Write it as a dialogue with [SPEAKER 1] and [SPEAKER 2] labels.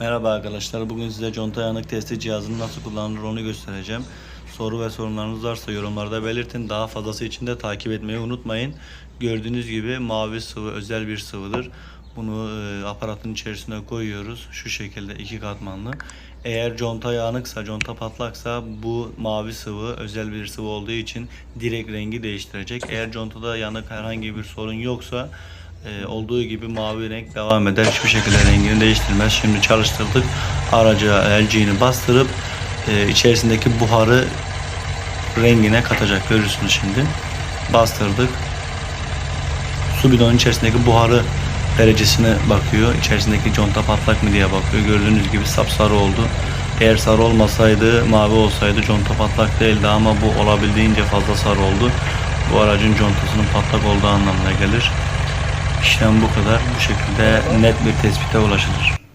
[SPEAKER 1] Merhaba arkadaşlar. Bugün size conta yanık testi cihazının nasıl kullanılır onu göstereceğim. Soru ve sorunlarınız varsa yorumlarda belirtin. Daha fazlası için de takip etmeyi unutmayın. Gördüğünüz gibi mavi sıvı özel bir sıvıdır. Bunu e, aparatın içerisine koyuyoruz. Şu şekilde iki katmanlı. Eğer conta yanıksa, conta patlaksa bu mavi sıvı özel bir sıvı olduğu için direkt rengi değiştirecek. Eğer contada yanık herhangi bir sorun yoksa e, olduğu gibi mavi renk devam eder. Hiçbir şekilde rengini değiştirmez. Şimdi çalıştırdık. Araca LG'ni bastırıp e, içerisindeki buharı rengine katacak. Görürsünüz şimdi. Bastırdık. Su bidonun içerisindeki buharı derecesine bakıyor. İçerisindeki conta patlak mı diye bakıyor. Gördüğünüz gibi sapsarı oldu. Eğer sarı olmasaydı, mavi olsaydı conta patlak değildi ama bu olabildiğince fazla sarı oldu. Bu aracın contasının patlak olduğu anlamına gelir. İşlem bu kadar. Bu şekilde net bir tespite ulaşılır.